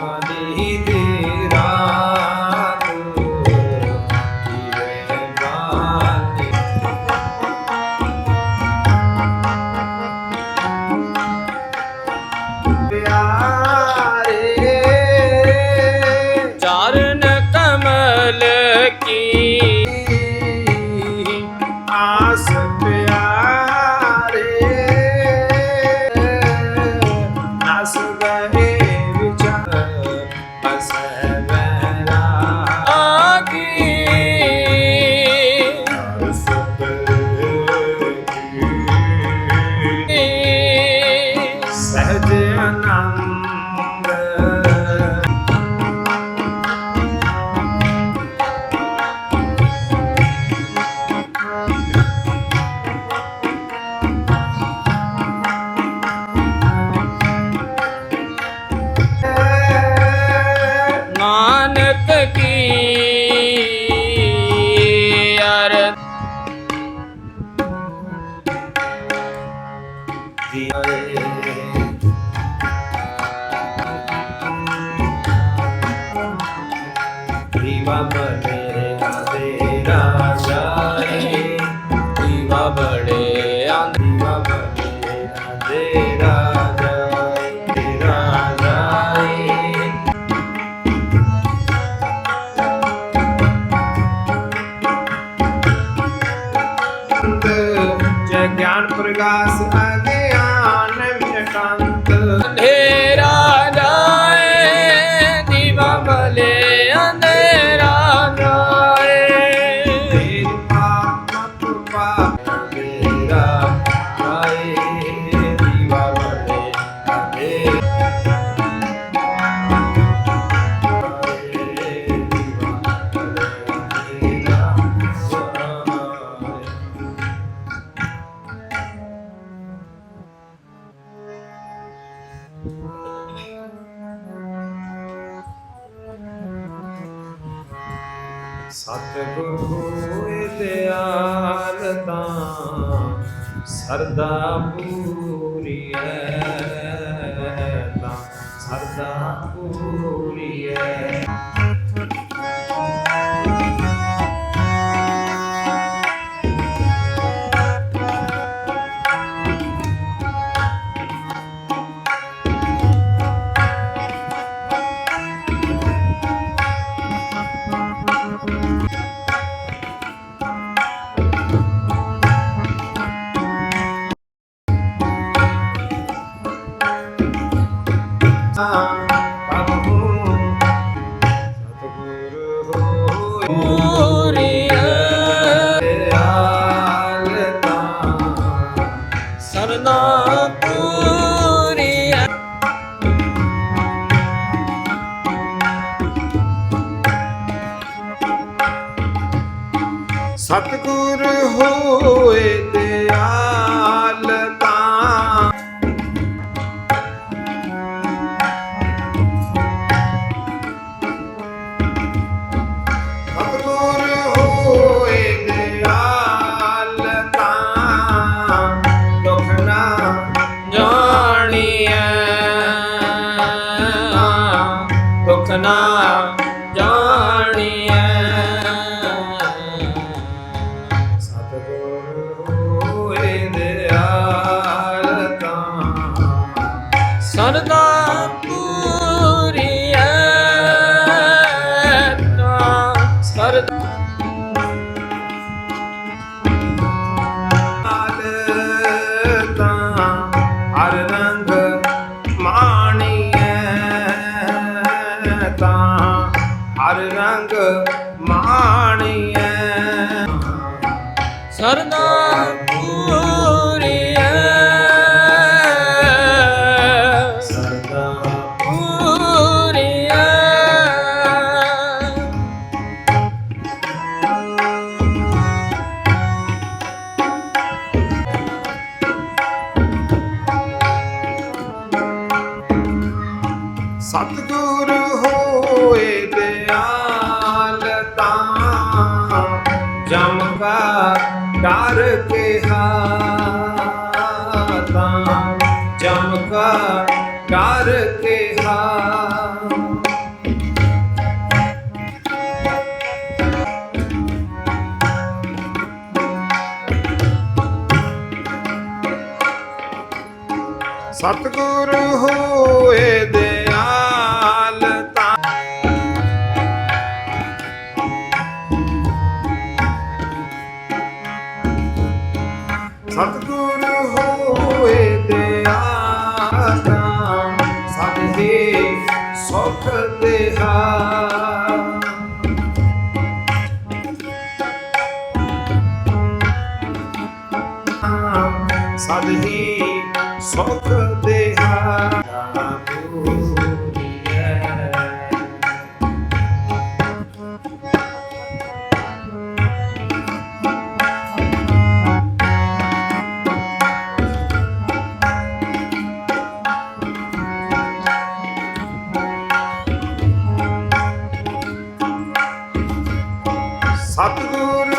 Swami ज्ञान प्रकाश ਸਤਿਗੁਰ ਹੋਏ ਦਿਆਲ ਤਾਂ ਸਰਦਾ ਪੂਰੀ ਹੈ ਤਾਂ ਸਰਦਾ ਪੂਰੀ ਹੈ ਸਤਿਗੁਰ ਹੋਏ ਦਿਆਲ। ਮਾਣੀਐ। ਸਰਨਾ ਪੂਰੀਐ। ਪੂਰੀਐ। ਸਤਿਗੁਰ ਕਰ ਕੇਹਾ ਸਤਗੁਰ ਹੋਏ ਬਿਹਾਰ ਸੁਖ ਦੇ ਸਤਿਗੁਰ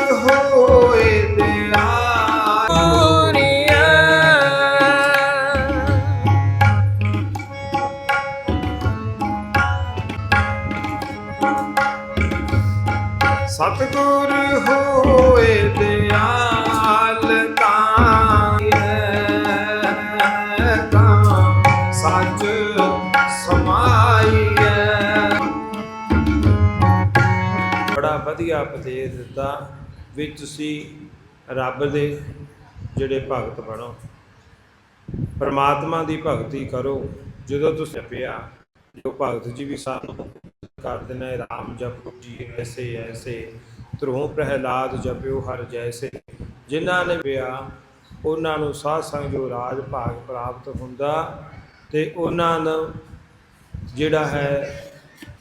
ਉਪਦੇਸ਼ ਦਿੱਤਾ ਵੀ ਤੁਸੀਂ ਰੱਬ ਦੇ ਜਿਹੜੇ ਭਗਤ ਬਣੋ। ਪਰਮਾਤਮਾ ਦੀ ਭਗਤੀ ਕਰੋ। ਜਦੋਂ ਤੁਸੀਂ ਪਿਆ ਜੋ ਭਗਤ ਜੀ ਵੀ ਸਾਨੂੰ ਕਰਦੇ ਨੇ ਰਾਮ ਜਪੋ ਜੀ ਐਸੇ ਐਸੇ ਧਰੋਂ ਪ੍ਰਹਿਲਾਦ ਜਪਿਓ ਹਰ ਜੈਸੇ। ਜਿਨ੍ਹਾਂ ਨੇ ਪਿਆ ਉਹਨਾਂ ਨੂੰ ਸਾਧ ਸੰਗ ਜੋ ਰਾਜ ਭਾਗ ਪ੍ਰਾਪਤ ਹੁੰਦਾ ਤੇ ਉਹਨਾਂ ਨੂੰ ਜਿਹੜਾ ਹੈ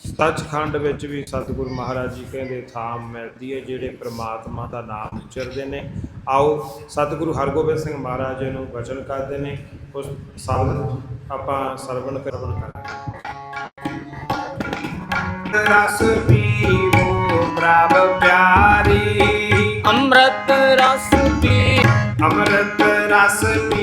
ਸੱਚਖੰਡ ਵਿੱਚ ਵੀ ਸਤਿਗੁਰੂ ਮਹਾਰਾਜ ਜੀ ਕਹਿੰਦੇ ਥਾਂ ਮਿਲਦੀ ਹੈ ਜਿਹੜੇ ਪ੍ਰਮਾਤਮਾ ਦਾ ਨਾਮ ਉਚਰਦੇ ਨੇ। ਆਓ ਸਤਿਗੁਰੂ ਹਰਗੋਬਿੰਦ ਸਿੰਘ ਮਹਾਰਾਜ ਜੀ ਨੂੰ ਵਚਨ ਕਰਦੇ ਨੇ। ਉਸ ਸ਼ਬਦ ਆਪਾਂ ਸਰਵਣ ਕਰਵਣ ਕਰਾਂਗੇ ਰਸ ਪੀਵੋ ਪ੍ਰਭ ਪਿਆਰੀ। ਅੰਮ੍ਰਿਤ ਰਸ ਪੀ ਅੰਮ੍ਰਿਤ ਰਸ ਪੀਵੋ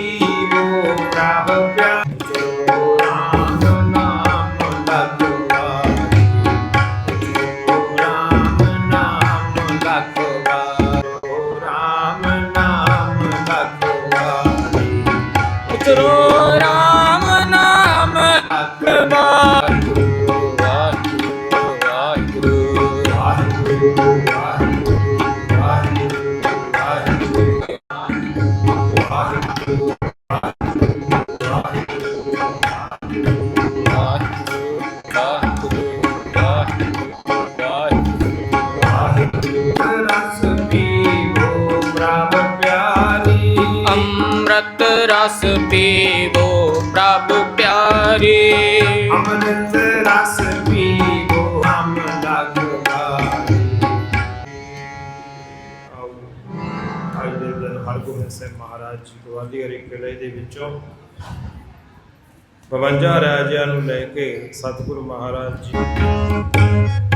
ਸਿੰਘ ਮਹਾਰਾਜ ਜੀ ਗਵਾਲੀਅਰ ਕਿਲੇ ਦੇ ਵਿੱਚੋਂ 52 ਰਾਜਿਆਂ ਨੂੰ ਲੈ ਕੇ ਸਤਿਗੁਰੂ ਮਹਾਰਾਜ ਜੀ।